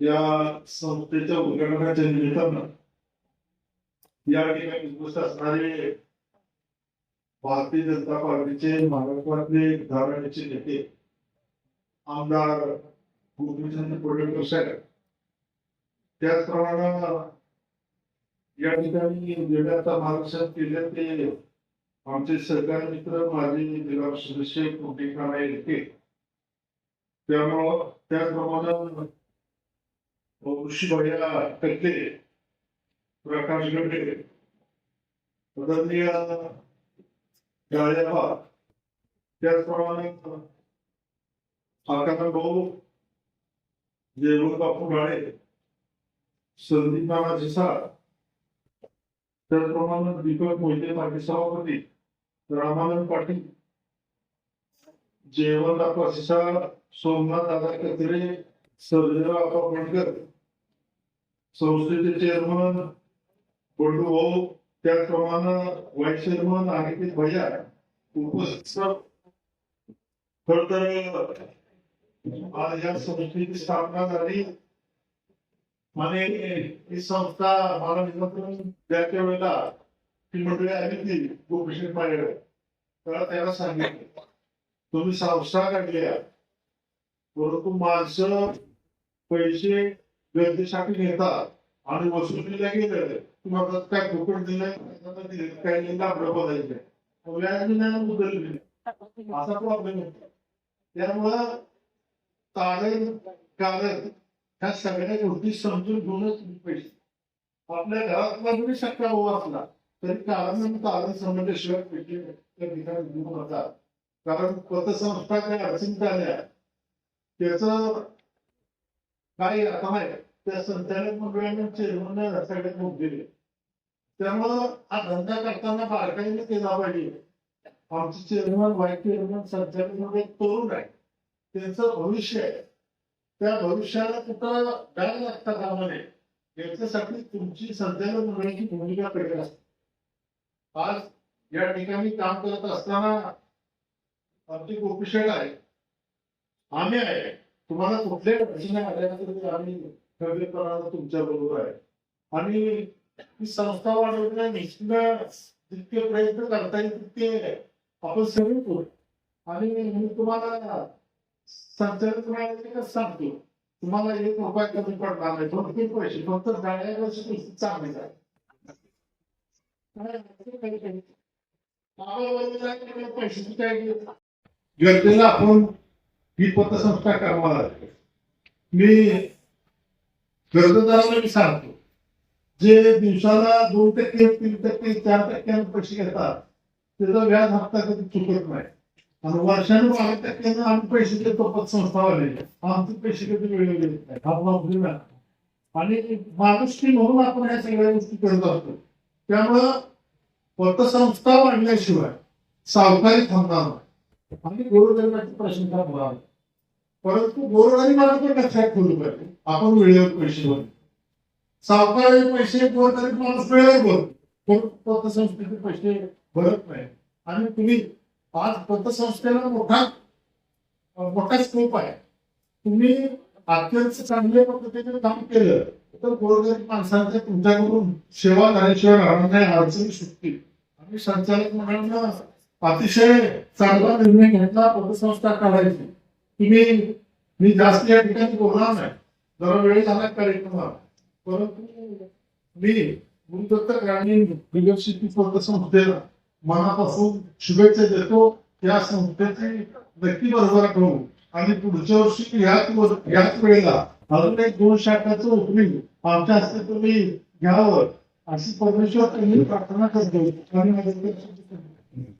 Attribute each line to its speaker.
Speaker 1: या संस्थेच्या उद्घाटनाच्या निमित्तानं या ठिकाणी उपस्थित असणारे भारतीय जनता पार्टीचे महाराष्ट्रातले घराण्याचे नेते आमदार गोपीचंद पडळकर साहेब त्याचप्रमाणे या ठिकाणी गेल्या मार्गदर्शन केले ते आमचे सहकारी मित्र माजी जिल्हा सदस्य कुटी काळे येते त्यामुळं त्याचप्रमाणे ऋषी भैया टक्के प्रकाश गडे आदरणीय गाळ्याबा त्याचप्रमाणे आकाश भाऊ जेवण बापू गाळे संदीप नाना झिसाळ त्याचप्रमाणे दीपक मोहिते पाटील सभापती रामानंद पाटील जेवण दाखवा झिसाळ सोमनाथ दादा कचरे सर्जेराव आप्पा पणकर संस्थेचे चेअरमन बंडू भाऊ त्याचप्रमाणे व्हाईस चेअरमन अनिकेत भैया उपस्थित. खर तर आज या संस्थेची स्थापना झाली. आणि ही संस्था मला द्यायच्या वेळेला ती मंडळी आली ती गोपीशेठ माझ्याकडे तेव्हा त्याला सांगितलं. तुम्ही संस्था काढल्या परंतु माणसं पैसे गरजेसाठी घेतात आणि वसुलीला गेले तुम्हाला काय फुकट दिलंय काही लाभलं बघायचं. व्याज नाही असा प्रॉब्लेम होतो त्यामुळं तारण कारण ह्या सगळ्या गोष्टी समजून घेऊनच पैसे. आपल्या घरातला जरी शक्य हो असला तरी कारण आणि म्हणजे कारण समजल्याशिवाय पैसे त्या ठिकाणी घेऊ नका कारण पतसंस्था काही अडचणीत आल्या त्याच काही आता नाही त्या संचालक मंडळाने चेअरमन सगळ्यात मुख दिले. त्यामुळं हा धंदा करताना बारकाईने केला पाहिजे. आमचे चेअरमन व्हाईस चेअरमन संचालक मंडळ तरुण आहे. त्यांचं भविष्य आहे. त्या भविष्याला कुठं डाग लागता कामा नये याच्यासाठी तुमची संचालक मंडळाची भूमिका पेटत असते. आज या ठिकाणी काम करत असताना आमची गोपीशेठ आहे. आम्ही आहे. तुम्हाला कुठल्याही अडचणी आल्या तरी आम्ही खबरपणानं तुमच्या बरोबर आहे. आणि ही संस्था वाढवण्या निश्चित जितके प्रयत्न करता येईल तितके आपण सगळे करू. आणि मी तुम्हाला संचालक मंडळाचे सांगतो. तुम्हाला एक रुपया कमी पडणार नाही. फक्त तीन पैसे फक्त जाण्या वर्षी चांगले जाईल. पैसे काय गरजेला आपण ही पतसंस्था करणार मी कर्जदाराला मी सांगतो जे दिवसाला दोन टक्के तीन टक्के चार टक्क्यानं पैसे घेतात त्याचा व्याज हप्ता कधी चुकत नाही. आणि वर्षाने बारा टक्क्यानं आम्ही पैसे देतो पतसंस्थावाले. आमचे पैसे कधी वेळेवर येत नाही. हा आणि माणुसकी म्हणून आपण ह्या सगळ्या गोष्टी करत असतो. त्यामुळं पतसंस्था वाढल्याशिवाय सावकारी थांबणार नाही. आम्ही गोरगरिबाची प्रश्न होणार परंतु गोरगरिबाला पण लक्षात ठेवलं पाहिजे आपण वेळेवर पैसे भरतो सावकारी पैसे गोरगरीब माणूस वेळेवर भरतो पतसंस्थेचे पैसे भरत नाही. आणि तुम्ही आज पतसंस्थेला मोठा मोठा स्कोप आहे. तुम्ही अत्यंत चांगल्या पद्धतीने काम केलं तर गोरगरीब माणसांच्या तुमच्याकडून सेवा झाल्याशिवाय राहणार नाही अडचणी सुटतील. आणि संचालक मंडळांना अतिशय चांगला निर्णय घेतला पतसंस्था काढायची. तुम्ही मी जास्त या ठिकाणी बोलणार नाही. जरा वेळ झाला कार्यक्रमात परंतु मी गुरुदत्त ग्रामीण लिडरशिप पतसंस्थेला मनापासून शुभेच्छा देतो. या संस्थेची नक्की बरोबर करू आणि पुढच्या वर्षी याच याच वेळेला अजून एक दोन शाखाचं ओपनिंग आमच्या हस्ते तुम्ही घ्यावं. अशी परमेश्वर तुम्ही प्रार्थना करतो.